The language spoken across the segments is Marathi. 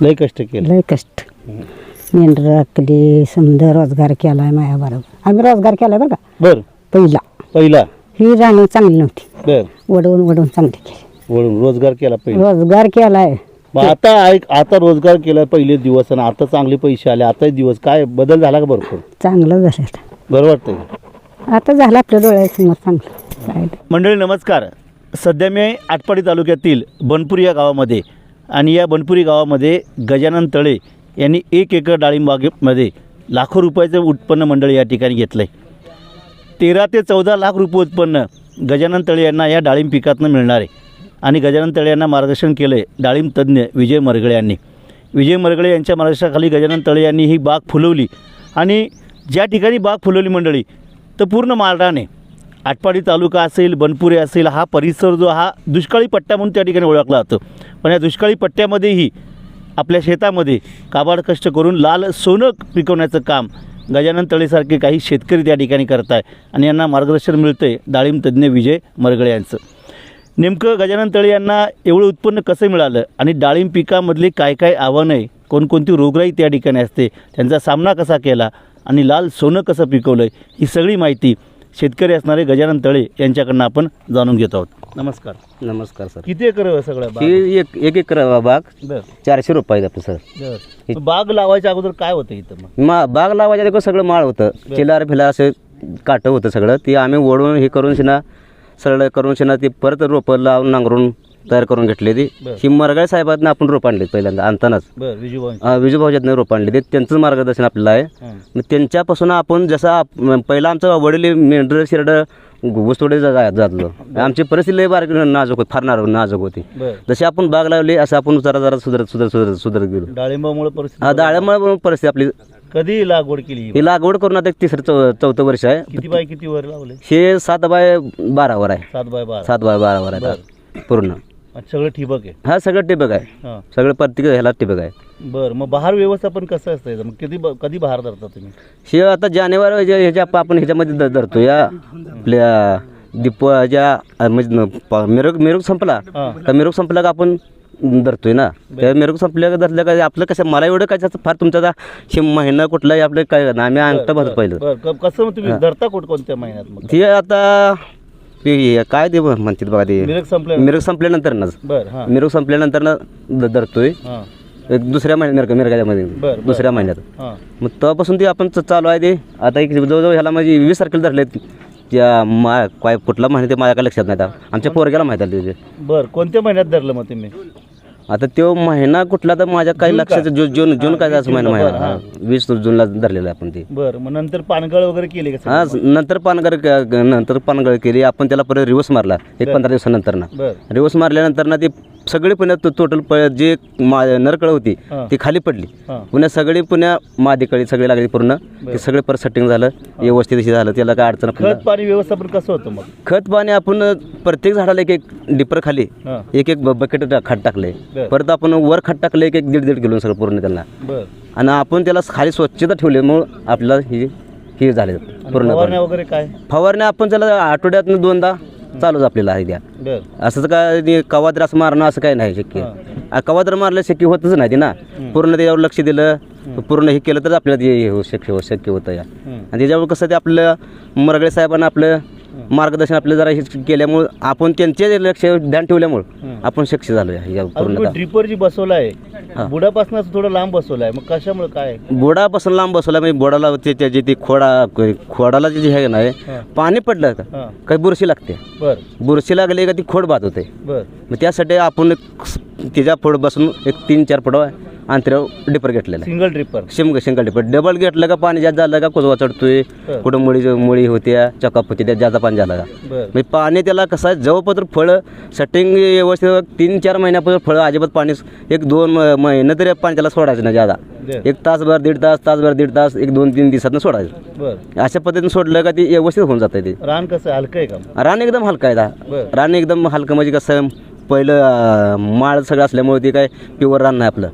लय कष्ट केलं. लय कष्ट. मेंढर राखली समजा रोजगार केलाय माझ्या बरोबर. आम्ही रोजगार केलाय बरं का? बर. पहिला. पहिला. ही राणी चांगली नव्हती. बर. वडवून वडवून चांगली केली. रोजगार केला पहिला. रोजगार केलाय. मग आता ऐक आता रोजगार केला पहिले दिवस आणि आता चांगले पैसे आले आता दिवस. काय बदल झाला का भरपूर? चांगलं झालं आता. बरं वाटतंय? आता झालं आपल्या डोळ्यासमोर चांगलं. काय मंडळी नमस्कार. सध्या मी आटपाडी तालुक्यातील बनपुरी या गावामध्ये आणि या बनपुरी गावामध्ये गजानन तळे यांनी एक एकर डाळिंबागेमध्ये लाखो रुपयाचं उत्पन्न मंडळी या ठिकाणी घेतलं आहे तेरा ते चौदा लाख रुपये उत्पन्न गजानन तळे यांना या डाळिंब पिकातनं मिळणार आहे. आणि गजानन तळे यांना मार्गदर्शन केलं आहे डाळिंब तज्ज्ञ विजय मरगळे यांनी. विजय मरगळे यांच्या मार्गदर्शनाखाली गजानन तळे यांनी ही बाग फुलवली. आणि ज्या ठिकाणी बाग फुलवली मंडळी तर पूर्ण मालराने आटपाडी तालुका असेल बनपुरे असेल हा परिसर जो हा दुष्काळी पट्टा म्हणून त्या ठिकाणी ओळखला जातो. पण या दुष्काळी पट्ट्यामध्येही आपल्या शेतामध्ये काबाड कष्ट करून लाल सोनं पिकवण्याचं काम गजानन तळेसारखे काही शेतकरी त्या ठिकाणी करत आहे आणि यांना मार्गदर्शन मिळतं आहे डाळिंब तज्ज्ञ विजय मरगळे यांचं. नेमकं गजानन तळे यांना एवढं उत्पन्न कसं मिळालं आणि डाळिंब पिकामधले काय काय आव्हानं आहे? कोणकोणती रोगराई त्या ठिकाणी असते? त्यांचा सामना कसा केला? आणि लाल सोनं कसं पिकवलं ही सगळी माहिती शेतकरी असणारे गजानन तळे यांच्याकडनं आपण जाणून घेत आहोत. नमस्कार. नमस्कार सर. किती एकर आहे सगळं बाग? ही एक एक एकर बाग. बर. चारशे रुपये आपलं सर. बर. बाग लावायच्या अगोदर काय होतं इथं मग? मा बाग लावायच्या देखो सगळं माळ होतं. चिलार फिला असं काटं होतं सगळं. ते आम्ही ओढून हे करून शिना सरळ करून शिना ते परत रोपं लावून नांगरून तयार करून घेतली ती. ही मरगाळ साहेबांना आपण रोप आणले पहिल्यांदा आणतानाच. विजूभाऊच्यातनं रोप आणले ते त्यांचंच मार्गदर्शन आपल्याला आहे. मग त्यांच्यापासून आपण जसं पहिला आमचं वडील मेंढर शिरडं ऊसतोडे जातलो. आमची परिस्थिती लय बारीक नाजूक होती फार नाजूक होती. जशी आपण बाग लावली असं आपण जरा जरा सुधरत सुधरत सुधरत सुधरत गेलो. डाळिंबामुळे परिस्थिती हा परिस्थिती आपली कधी लागवड केली ही? लागवड करून आता एक तिसरं चौ चौथं वर्ष आहे. किती बाय किती वर लावले? हे सात बाय बारावर आहे. सात बाय बारा. सात बाय बारावर आहे पूर्ण. सगळं ठिबक आहे. हा सगळं टिबक आहे. सगळं प्रत्येक ह्याला टिबक आहे. बर मग बहार व्यवस्थापन कसं असतं याचं? मग कधी ब- कधी बहार धरता तुम्ही? हे आता जानेवारी ह्याच्या ह्याच्या आप- आपण ह्याच्यामध्ये ध- धरतो. या आपल्या दीप ज्या अं, म्हणजे न- प- मिरग मिरग संपला. का मिरग संपला का आपण धरतोय ना? त्या मिरग संपल्या का धरल्या का? आपलं कसं मला एवढं काय जास्त फार तुमचा आता हे महिना कुठलाही आपलं काय ना आम्ही अंगठा भरतो पहिलं. बर. क- कसं मग तुम्ही धरता कोण कोणत्या महिन्यात मग? ते आता ते हे काय ते म्हणतात बघा ते. मिरग संपल्या मिरग संपल्यानंतर ना बर हां. मिरग संपल्यानंतर ना ध- धरतोय हां. एक दुसऱ्या महिन्यात मिरग मिरगाच्यामध्ये. बर, बर. दुसऱ्या महिन्यात. हां. मग तेव्हापासून ते आपण च- चालू आहे ते. आता एक जवळजवळ ह्याला म्हणजे वीस तारखेला धरले त्या मा काय कुठला महिना ते माझ्या काय लक्षात नाही आता. आमच्या पोरग्याला माहीत आलं ते. बर कोणत्या महिन्यात धरलं मग तुम्ही? आता तो महिना कुठला तर माझ्या काही लक्षात जून जून जून काय असं महिना महिना. हां. वीस जूनला धरलेलं आपण ते. बर मग नंतर पानगळ वगैरे केले का हा? नंतर पानगळ क- नंतर पानगळ केली. आपण त्याला परत रिवर्स मारला एक पंधरा दिवसानंतर ना बर. रिवर्स मारल्यानंतर ना ती सगळी पुण्यात टोटल प जे मा नरकळ होती हां. ती खाली पडली. हां. पुन्हा सगळी पुण्या मादीकळी सगळी लागली पूर्ण. ते सगळे परत सेटिंग झालं व्यवस्थित अशी झालं त्याला काय अडचण खत पाणी व्यवस्थापन कसं होतं मग? खत पाणी आपण प्रत्येक झाडाला एक एक डिपर खाली हां. एक एक बकेट खत टाकले. बरं. परत आपण वर खत टाकले एक एक दीड दीड किलो सगळं पूर्ण त्यांना. बर. आणि आपण त्याला खाली स्वच्छता ठेवल्यामुळं आपल्याला ही हे झाले पूर्ण फवारण्या वगैरे काय? फवारण्या आपण त्याला आठवड्यातनं दोनदा चालूच आपल्याला आहे द्या बर. असंच काय ते कवाद्र असं मारणं असं काही नाही शक्य. आ, कवाद्र मारलं शक्य होतच नाही ते ना. पूर्ण त्याच्यावर लक्ष दिलं पूर्ण हे केलं तर आपल्याला ते हे होऊ शक्य शक्य होतं या. आणि त्याच्यावर कसं ते आपलं मरगळे साहेबांना आपलं मार्गदर्शन आपलं जरा हे केल्यामुळं आपण त्यांचे लक्ष ध्यान ठेवल्यामुळं. आपण शक्य झालो या पूर्ण ड्रिपर जी बसवला आहे. बुडापासून थोडं लांब बसवला आहे मग कशामुळे काय? बोडापासून लांब बसवला म्हणजे बोडाला ते त्याची ती खोडा खोडाला जे आहे हां पाणी पडलं का? काही बुरशी लागते. बर. बुरशी लागली का ती खोड बाद होते. मग त्यासाठी आपण त्याच्या पुढं बसून एक तीन चार फुट अंतरावर डिपर घेतलेला. सिंगल ड्रिपर शिमग सिंगल डिपर डबल घेतलं का पाणी जास्त झालं का कोजवा चढतोय. कुठं मुळी मुळी होत्या चकाप होती त्या जास्त पाणी झालं का? म्हणजे पाणी त्याला कसं आहे जवळपत्र फळं सेटिंग व्यवस्थित तीन चार महिन्यापासून फळं अजिबात पाणी एक दोन म- महिने तरी पाणी त्याला सोडायचं नाही जादा. एक तासभर दीड तास तासभर दीड तास एक दोन तीन दिवसातनं सोडायचं. अशा पद्धतीने सोडलं का ते व्यवस्थित होऊन जातं ते. रान कसं? हलकं आहे का? रान एकदम हलका आहे रान एकदम हलकं म्हणजे कसं पहिलं माळ सगळं असल्यामुळे ते काय प्युअर रान नाही आपलं.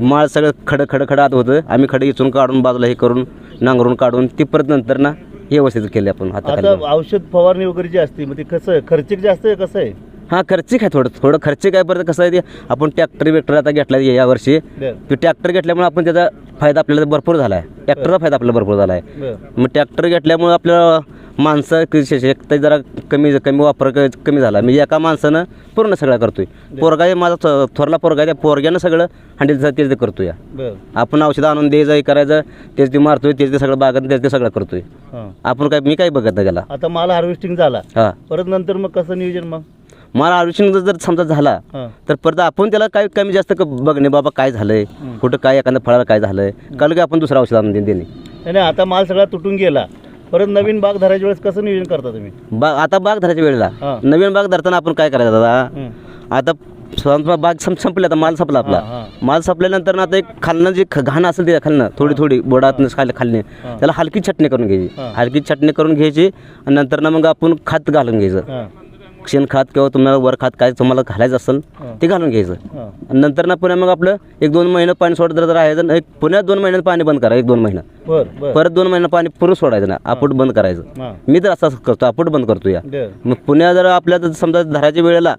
माळ सगळं खडं खडं खडं आत होतं. आम्ही खडं इचून काढून बाजूला हे करून नांगरून काढून ती परत नंतर ना व्यवस्थित केले आपण आता औषध फवारणी वगैरे जी असते मग ते कसं खर्चिक जास्त आहे कसं आहे? हा खर्चिक आहे थोडं. थोडं खर्चिक आहे परत कसं आहे ते आपण ट्रॅक्टर बिक्टर आता घेतला या वर्षी. बर. तो ट्रॅक्टर घेतल्यामुळे आपण त्याचा फायदा आपल्याला भरपूर झाला आहे ट्रॅक्टरचा फायदा आपल्याला भरपूर झाला आहे मग ट्रॅक्टर घेतल्यामुळे आपलं माणसं क- श- शकता जरा कमी कमी वापर कमी झाला. म्हणजे एका माणसानं पूर्ण सगळं करतोय. पोरगा हे माझा थोरला पोरगा आहे, त्या पोरग्यानं सगळं हँडल तेच ते करतोय. आपण औषधं आणून द्यायचं हे करायचं तेच ते मारतोय तेच ते सगळं बागत तेच ते सगळं करतोय. आपण काय मी काय बघत नाही त्याला. आता माल हार्वेस्टिंग झाला. हां. परत नंतर मग कसं नियोजन मग? मला आयुष्य जर समजा झाला तर परत आपण त्याला काय कमी जास्त क- बघणे बाबा काय झालंय? कुठं काय एखाद्या फळाला काय झालंय? काल की आपण दुसरं औषध आणून देणे नाही आता माल सगळा तुटून गेला. परत नवीन बाग धरायच्या वेळेस कसं नियोजन करता तुम्ही? बाग आता बाग धरायच्या वेळेला. नवीन बाग धरताना आपण काय करायचं दादा. आता बाग संपली आता माल संपला आपला. माल संपल्यानंतर आता एक खालनं जे घाण असेल ते खालनं थोडी थोडी बोडात खाली खालने. त्याला हलकी चटणी करून घ्यायची. हलकी चटणी करून घ्यायची आणि नंतर ना मग आपण खत घालून घ्यायचं. शेणखत किंवा तुम्हाला वर खात काय तुम्हाला घालायचं असेल. ते घालून घ्यायचं. आणि नंतर ना पुन्हा मग आपलं एक दोन महिने पाणी सोडत जर राहायचं एक पुण्यात दोन महिन्यात पाणी बंद करा एक दोन महिना. परत दोन महिने पाणी पुरं सोडायचं ना आपट बंद करायचं. मी तर असं करतो आपट बंद करतो या. मग पुण्या जर आपल्या जर समजा धराच्या वेळेला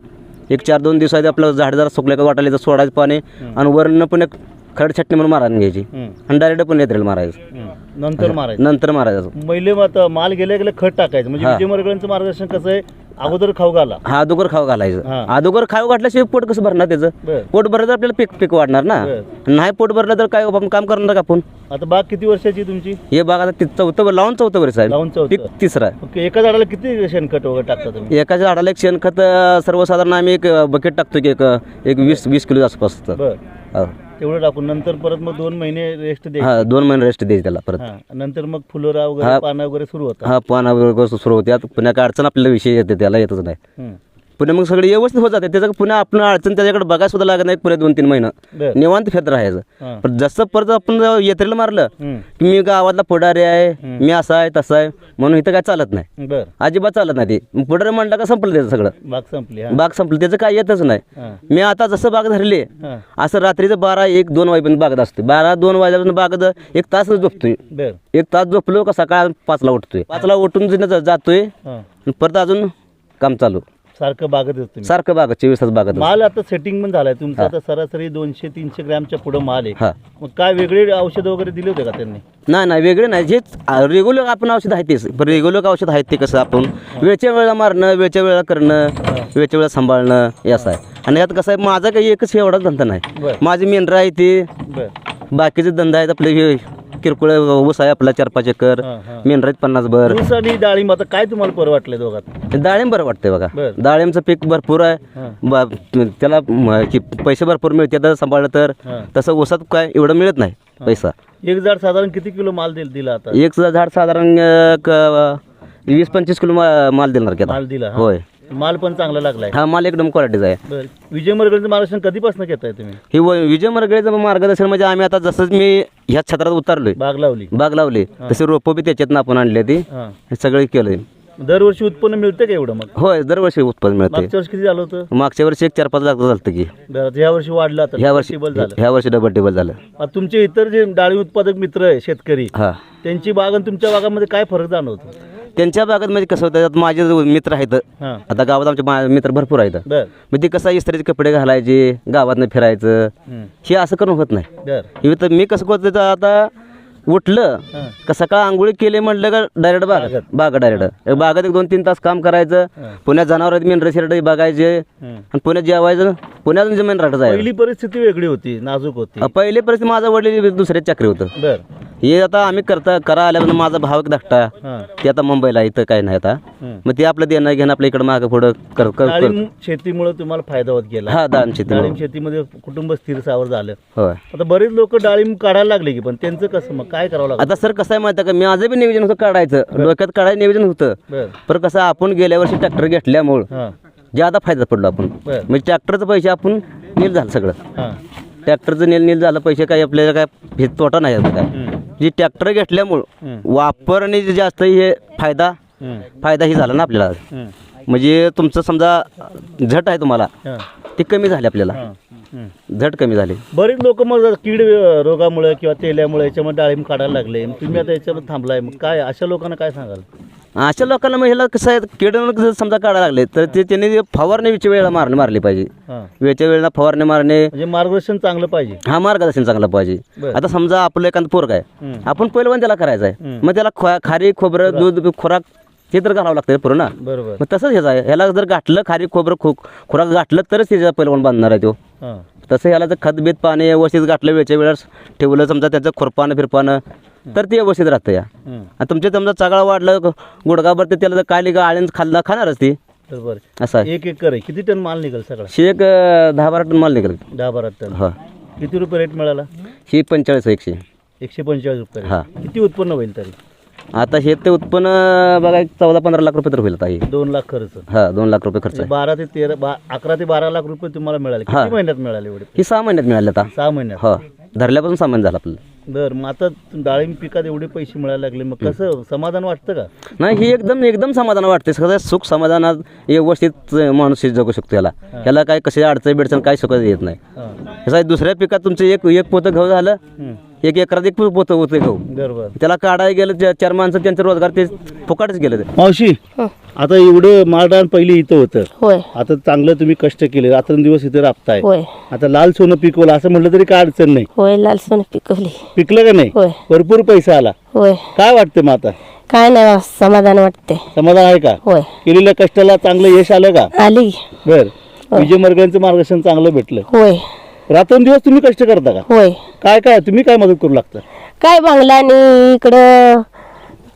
एक चार दोन दिवसात आपलं झाड जरा सुकल्या का वाटायला सोडायचं पाणी आणि वरनं पुन्हा खड छटणी म्हणून मारायला घ्यायची. हं. आणि डायरेक्ट पण येतील मारायचं. हं. नंतर मारायचं. नंतर मारायचं. महिले आता माल गेल्या गेल्या खत टाकायचं. म्हणजे विजय मरगळांचं मार्गदर्शन कसं आहे? अगोदर खाऊ घाला. हा अदोगर खाऊ घालायचं. हां. अदोगर खाऊ घातल्याशिवाय पोट कसं भरणार त्याचं? पोट भरलं तर आपल्याला पीक पीक वाढणार ना. नाही पोट भरलं तर काय आपण काम करणार का आपण? आता बाग किती वर्षाची तुमची? हे बाग आता चौथं लावून चौथं वर्ष आहे. पीक तिसरं आहे. ओके एका झाडाला किती शेणखत वगैरे टाकता तुम्ही? एका झाडाला एक शेणखत सर्वसाधारण आम्ही एक बकेट टाकतो की एक वीस वीस किलो आसपास. हा. तेवढं टाकून नंतर परत मग दोन महिने रेस्ट द्यायची. हा दोन महिने रेस्ट द्यायची त्याला परत. हा नंतर मग फुलोरा वगैरे हा. पानं वगैरे सुरू होतात. हा पाना वगैरे सुरू होते आता पुन्हा काय अडचण आपल्याला विषय येते त्याला येतच नाही. हं. पुन्हा मग सगळे व्यवस्थित होत जाते. त्याचं पुन्हा आपण अडचण त्याच्याकडे बघायला सुद्धा लागत नाही पुढे दोन तीन महिना. बर. निवांत फेत राहायचं. पण जसं परत आपण येत्रेला मारलं. की मी गावातला पुढारी आहे मी असा आहे तसा आहे म्हणून इथं काय चालत नाही. बर. अजिबात चालत नाही ते. पुढारी म्हणलं का संपलं त्याचं सगळं. बाग संपली हा. बाग संपलं. त्याचं काय येतच नाही. हा. मी आता जसं बाग धरली हा. असं रात्रीचं बारा एक दोन वाजेपर्यंत बागत असते बारा दोन वाजेपर्यंत बागत एक तास झोपतोय. बर. एक तास झोपलो का सकाळ पाचला उठतोय. पाचला. उठून जिथं जातोय. हा. आणि परत अजून काम चालू. सारखं बागत असतो सारखं बागत चोवीस तास बागत माल आता सेटिंग पण झालाय. तुमचा आता सरासरी दोनशे तीनशे ग्रॅमच्या पुढं माल आहे. हा. मग काय वेगळे औषध वगैरे दिले होते का त्यांनी? नाही नाही वेगळे नाही. जेच रेग्युलर आपण औषध आहे तेच. पण रेग्युलर औषध आहेत ते कसं आपण वेळच्या वेळेला मारणं वेळच्या वेळेला करणं वेळच्या वेळेला सांभाळणं असं आहे. आणि यात कसं आहे माझा काही एकच एवढाच धंदा नाही. बर. माझी मेंढरा आहे ते. बर. बाकीचे धंदा आहेत आपले हे किरकोळ ऊस आहे आपला चार पाच एकर हा, हा. मेंढरा आहेत पन्नास बर ऊस आणि डाळिंब आता काय तुम्हाला परवडले दोघात डाळिंब बरं वाटतंय बघा बर. डाळिंबचं पीक भरपूर आहे. बा- त्याला म- की पैसे भरपूर मिळते तर सांभाळलं तर हा. तसं ऊसात काय एवढं मिळत नाही पैसा एक झाड साधारण किती किलो माल दिल दिला आता एक झाड साधारण अं, क- वीस पंचवीस किलो मा- माल देणार की आता माल दिला हा. होय माल पण चांगला लागलाय. हा माल एकदम क्वालिटीचा आहे. बर. विजय मरगळचं मार्गदर्शन कधीपासून घेताय तुम्ही? ही व- विजय मरगळेचं मार्गदर्शन म्हणजे आम्ही आता जसंच मी ह्या क्षेत्रात उतरलोय. बाग लावली. बाग लावली. तसे रोपं बी त्याच्यातनं आपण आणले ती. हा सगळे केलंय. दरवर्षी उत्पन्न मिळतं का एवढं मग? होय दरवर्षी उत्पन्न मिळते मागच्या वर्षी किती झालं होतं? मागच्या वर्षी एक चार पाच लाख झालं की. बरं आता ह्या वर्षी वाढलं आता ह्या वर्षी टेबल झालं. ह्या वर्षी डबल टेबल झालं. आता तुमचे इतर जे डाळी उत्पादक मित्र आहे शेतकरी हा. त्यांची बाग आणि तुमच्या बागामध्ये काय फरक जाणवतो? त्यांच्या बागात म्हणजे कसं होतं आता माझे जो मित्र आहेत हा. आता गावात आमचे मा- मित्र भरपूर आहेत. बर. मग ते कसं इस्त्रीचे कपडे घालायचे गावातनं फिरायचं. हे असं करून होत नाही. बर. हे तर मी कसं करतो तर आता उठलं हा. का सकाळ आंघोळी केले म्हटलं का डायरेक्ट बाग बाग डायरेक्ट बागात एक दोन तीन तास काम करायचं. हा. पुण्यात जनावर मेंढर शिरडे बघायचे. आणि पुण्यात जेवायचं पुण्यात जमीन राहत जायचं पहिली परिस्थिती वेगळी होती नाजूक होती. पहिले परिस्थिती माझं वडील दुसऱ्या चाकरी होतं. बर. हे आता आम्ही करता करा आल्यानंतर माझा भाव एक धाकटा. हा. ते आता मुंबईला आहे, इथं काय नाही आता. मग ते आपलं देणं घेणं आपल्या इकडं मागं पुढं कर कर कर डाळिंब शेतीमुळे तुम्हाला फायदा होत गेला. हा दान शेती डाळिंब शेतीमध्ये कुटुंब स्थिर सावर झालं. होय. आता बरेच लोक डाळिंब काढायला लागले की पण त्यांचं कसं मग? काय करावं लागलं? आता सर कसं आहे माहिती आहे का? माझं बी नियोजन होतं काढायचं. डोक्यात काढायचं नियोजन होतं. पण कसं आपण गेल्या वर्षी ट्रॅक्टर घेतल्यामुळं ज्यादा फायदा पडलो आपण. म्हणजे ट्रॅक्टरचं पैसे आपण नील झालं सगळं. ट्रॅक्टरचं नील नील झालं पैसे काय आपल्याला काय हे तोटा नाही आता काय. जे ट्रॅक्टर घेतल्यामुळं हम्म. वापर आणि जे जास्त हे फायदा. फायदा ही झाला ना आपल्याला. म्हणजे तुमचं समजा झट आहे तुम्हाला हां. ते कमी झाले आपल्याला. झट कमी झाले. बरेच लोक मग कीड अ, रोगामुळे किंवा तेल्यामुळे याच्यामध्ये डाळिंब काढायला लागले तुम्ही आता याच्यामध्ये थांबलाय मग काय अशा लोकांना काय सांगाल? अशा लोकांना मग ह्याला कसं आहे जर समजा काढायला लागले तर ते त्यांनी फवारणी वेळच्या वेळेला मारणे मारली पाहिजे. हां. वेळच्या वेळेला फवारणी मारणे. म्हणजे मार्गदर्शन चांगलं पाहिजे. हा मार्गदर्शन चांगला पाहिजे. बरं. आता समजा आपलं एखादं पोरग आहे. आपण पहिलं पण त्याला करायचं आहे. मग त्याला खो- खारी खोबरं. दूध खुराक हे तर घालावं लागतं पूर्ण. बरोबर. मग तसंच ह्याचं आहे ह्याला जर गाठलं खारी खोबरं खो खुराक गाठलं तरच त्याच्या पहिलं पण बांधणार आहे तो. हां. तसं ह्याला जर खत बीत पाणी व्यवस्थित गाठलं वेळच्या वेळेस ठेवलं समजा त्याचं खुरपानं फिरपानं तर ते व्यवस्थित राहतं या. हं. आणि तुमच्या समजा चागळा वाढलं गुडगाभर तर त्याला जर काय लिगा आळ्यानं खाल्ला खाणारच ती. बरोबर. असं आहे. एक एकर आहे. किती टन माल निघेल सगळा? शेक अं, दहा बारा टन माल निघेल. दहा बारा टन. हा. किती रुपये रेट मिळाला? ही पंचेचाळीस एकशे. एकशे पंचेचाळीस रुपये हा. किती उत्पन्न होईल तरी? आता हे ते उत्पन्न बघा एक चौदा पंधरा लाख रुपये तर होईल आता हे. दोन लाख खर्च. हा दोन लाख रुपये खर्च आहे. बारा ते तेरा बा अकरा ते बारा लाख रुपये तुम्हाला मिळाले. हा. किती महिन्यात मिळाले एवढे ही सहा महिन्यात मिळाले आता. सहा महिन्यात. हो धरल्यापासून सहा महिने झालं आपल्याला. बर मग आता डाळिंब पिकात एवढे पैसे मिळायला लागले मग कसं समाधान वाटतं का? नाही ही एकदम एकदम समाधान वाटते सगळं सुख समाधानात व्यवस्थित माणूस जगू शकतो याला. याला काय कशी अडचण बिडचण काही सुख येत नाही. हां. कसं आहे दुसऱ्या पिकात तुमचं एक एक पोतं गहू झालं. एक एकरात एक पोतं होतं गहू. बरोबर. त्याला काढायला गेलं चार माणसं त्यांचं रोजगार ते फुकाटच गेलं. ते मावशी आता एवढं माळरान पहिले इथं होतं. होय. आता चांगलं तुम्ही कष्ट केले रात्रंदिवस इथे राबताय. होय. आता लाल सोनं पिकवलं असं म्हटलं तरी काय अडचण नाही. होय लाल सोनं पिकवली. पिकलं का नाही? होय. भरपूर पैसा आला. होय. काय वाटतं मग आता? काय नाही बा, समाधान वाटते समाधान आहे का? होय. केलेल्या कष्टाला चांगलं यश आलं का? आली. बर. विजय मर्गांचं मार्गदर्शन चांगलं भेटलं. होय. रात्रंदिवस तुम्ही कष्ट करता का? होय. काय काय तुम्ही काय मदत करू लागता? काय बांगला आणि इकडं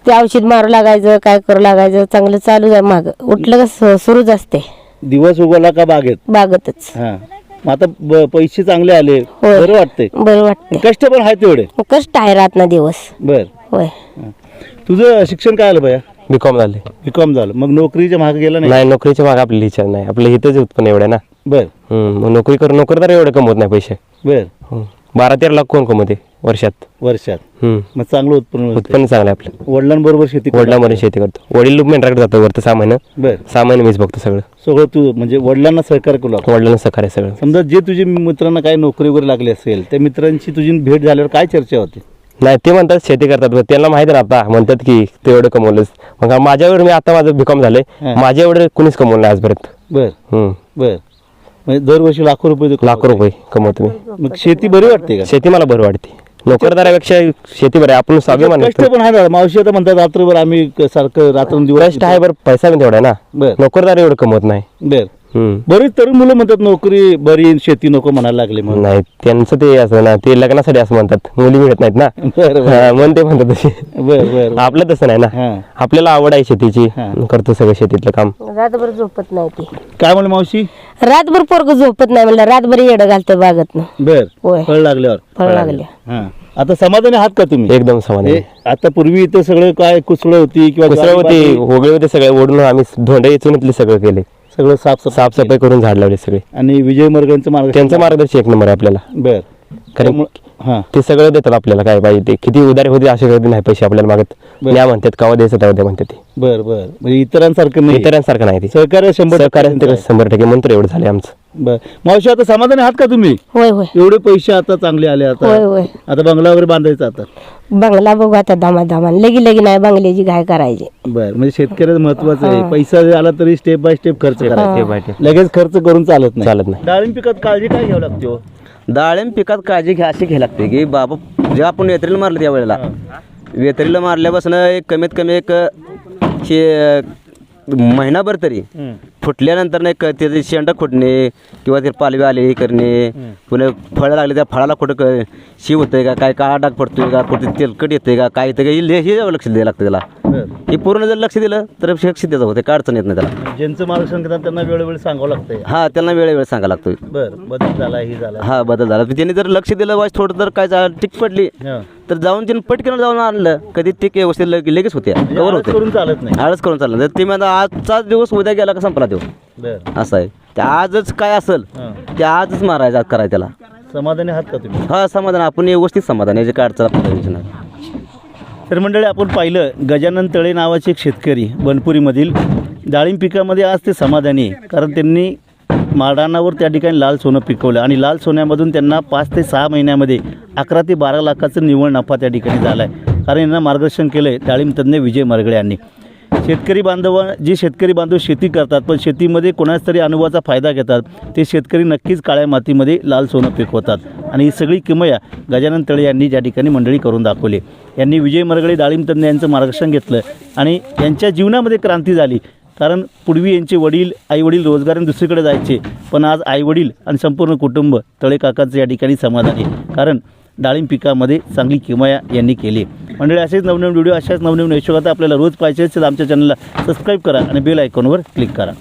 ते औषध मारू लागायचं काय करू लागायचं चांगलं चालू आहे माग. उठलं का सुरूच असते. दिवस उगवला का बागेत? बागतच. हा. मग आता ब- पैसे चांगले आले होय. बरं वाटतंय. बरं वाटते कष्ट पण आहे तेवढे? कष्ट आहे रात ना दिवस. बर. होय. तुझं शिक्षण काय आलं भया? बी कॉम झाले. बीकॉम झालं. मग नोकरीच्या मागे गेला नाही? नाही नोकरीच्या मागे आपली इच्छा नाही. आपलं इथंच उत्पन्न एवढं आहे ना. बर. हम्म, मग नोकरी कर नोकरदार एवढं कमवत नाही पैसे. बर. हम्म. बारा तेरा लाख कोण कमवते वर्षात? वर्षात. हम्म. मग चांगलं उत्पन्न. उत्पन्न चांगलं आहे आपलं. वडिलांबरोबर शेती करता. वडिलांमध्ये शेती करतो. वडील लोक मेंढराकडे जातो वरतं सहा महिने बर. सहा महिने मीच बघतो सगळं. सगळं तू म्हणजे वडिलांना सहकार्य करू वडिलांना सकाळी सगळं. समजा जे तुझे मित्रांना काही नोकरी वगैरे लागली असेल त्या मित्रांची तुझी भेट झाल्यावर काय चर्चा होते? नाही ते म्हणतात शेती करतात पण त्यांना माहिती ना आता. म्हणतात की ते एवढं कमवलंच मग माझ्यावर मी आता माझं बीकॉम झालंय. हा. माझ्या एवढं कुणीच कमवलं नाही आजपर्यंत. बर. हम्म. बर. म्हणजे दरवर्षी लाखो रुपये तू लाखो रुपये कमवतो मी. मग शेती बरी वाटते का? शेती मला बरं वाटते. नोकरदारापेक्षा शेती बरं आहे. आपण स्वाभिमान कष्ट पण आहे ना मावशी आता म्हणतात रात्रभर आम्ही क- सारखं रात्रंदिवस कष्ट आहे बरं पैसा पण तेवढा आहे ना. बर. नोकरदार एवढं कमवत नाही. बर. बरीच तरुण मुलं म्हणतात नोकरी बरी शेती नको म्हणायला लागले म्हणून. नाही त्यांचं ते असं ना ते लग्नासाठी असं म्हणतात मुली मिळत नाहीत ना. हा, म्हणून ते म्हणतात तसे बर बर आपलं तसं नाही ना. हा. आपल्याला आवड आहे शेतीची. हा. करतो सगळं शेतीतलं काम. रातभर झोपत नाही ती. काय म्हणलं मावशी? रातभर पोरग झोपत नाही म्हणलं रातभर येडं घालतं बागत ना बर. होय. फळ लागल्यावर. फळ लागल्या. हा. आता समाधानी आहात का तुम्ही? एकदम समान हे आता पूर्वी इथं सगळं काय कुसळ होती किंवा कुसळ होती वगळे होते सगळे ओढून आम्ही धोंडे चुनीतले सगळं केले. सगळं साफसफाई साफसफाई करून झाड लावले सगळे. आणि विजय मर्गांचं मार्ग त्यांचं मार्गदर्शन एक नंबर आहे आपल्याला. बर. त्यामुळं- हा. ते सगळं देतात आपल्याला काय पाहिजे ते. किती उदारी होते असे कधी नाही पैसे आपल्याला मागत. न्या म्हणतात कवा द्यायचं तेव्हा द्या म्हणतात ते. बर बर. म्हणजे इतरांसारखं नाही. इतरांसारखं नाही ते. सहकार्य शंभर सहकार्य ते. शंभर टक्के मंत्र एवढं झाले आमचं. बर. मावशी आता समाधानी आहात का तुम्ही? होय होय. एवढे पैसे आता चांगले आले आता. होय होय. आता बंगला वगैरे बांधायचा आता. बंगला बघू आता दामा दामान लगी लगी नाही बंगल्याची घाय करायची. बर. म्हणजे शेतकऱ्याचं महत्वाचं आहे. पैसा जरी आला तरी स्टेप बाय स्टेप खर्च ते करायचा. पाहिजे लगेच खर्च करून चालत नाही. चालत नाही. डाळिंब पिकात काळजी काय घ्यावी लागते हो? डाळिंब पिकात काळजी घ्या अशी घ्यायला लागते की बाबा जेव्हा आपण वेतरीला मारलं त्या वेळेला वेतरीला मारल्यापासून एक कमीत कमी एक हे महिनाभर तरी. फुटल्यानंतर नाही का त्याचे शेंड फुटणे किंवा ते पालवी आले हे करणे पुन्हा फळं लागले त्या फळाला कुठं क शी होतंय का काय काळा डाग पडतोय का कुठे तेलकट येतंय का काय येतं का हे हे लक्ष द्यायला लागतं त्याला. हे पूर्ण जर लक्ष दिलं तर शिक्षित त्याचं होते काय अडचण येत नाही त्याला. ज्यांचं मार्गदर्शन करतात त्यांना वेळोवेळी सांगावं लागतंय. हा त्यांना वेळोवेळ सांगायला लागतोय. बर बदल झाला ही झाला. हा बदल झाला. त्यांनी जर लक्ष दिलं वाईस थोडं जर काय झालं टिक पडली हा. तर जाऊन त्यांनी पटकन जाऊन आणलं कधी टिक व्यवस्थित लगे- लगेच होते म्हणजे कवर आळस होते. करून चालत नाही. आळस करून चाललं तर ते म्हणा आजचाच दिवस उद्या गेला का संपला बर असं आहे. ते आजच काय असेल. ते आजच मारायचं आज करायचं त्याला. समाधानी आहात का तुम्ही? हा समाधान. आपण व्यवस्थित समाधान याची काय अडचण आपल्याला यायची नाही. तर मंडळी आपण पाहिलं गजानन तळे नावाचे एक शेतकरी बनपुरीमधील डाळिंब पिकामध्ये आज ते समाधानी आहे. कारण त्यांनी माडाणावर त्या ठिकाणी लाल सोनं पिकवलं. आणि लाल सोन्यामधून त्यांना पाच ते सहा महिन्यामध्ये अकरा ते बारा लाखाचं निव्वळ नफा त्या ठिकाणी झाला आहे कारण यांना मार्गदर्शन केलं आहे डाळिंब तज्ज्ञ विजय मरगळे यांनी. शेतकरी बांधव जे शेतकरी बांधव शेती करतात पण शेतीमध्ये कोणाच तरी अनुभवाचा फायदा घेतात ते शेतकरी नक्कीच काळ्या मातीमध्ये लाल सोनं पिकवतात. आणि ही सगळी किमया गजानन तळे यांनी ज्या ठिकाणी मंडळी करून दाखवली. यांनी विजय मरगळे डाळिंब यांचं मार्गदर्शन घेतलं आणि यांच्या जीवनामध्ये क्रांती झाली. कारण पूर्वी यांचे वडील आईवडील रोजगाराने दुसरीकडे जायचे पण आज आईवडील आणि संपूर्ण कुटुंब तळे काकाचं या ठिकाणी समाधानी. आहे. कारण डाळिंब पिकामध्ये चांगली किमया यांनी केली. मंडळी असेच नवनवीन व्हिडिओ अशाच नवनवीन यशोगाथा आपल्याला रोज पाहिजे असेल आमच्या चॅनलला सबस्क्राईब करा आणि बेल आयकॉनवर क्लिक करा.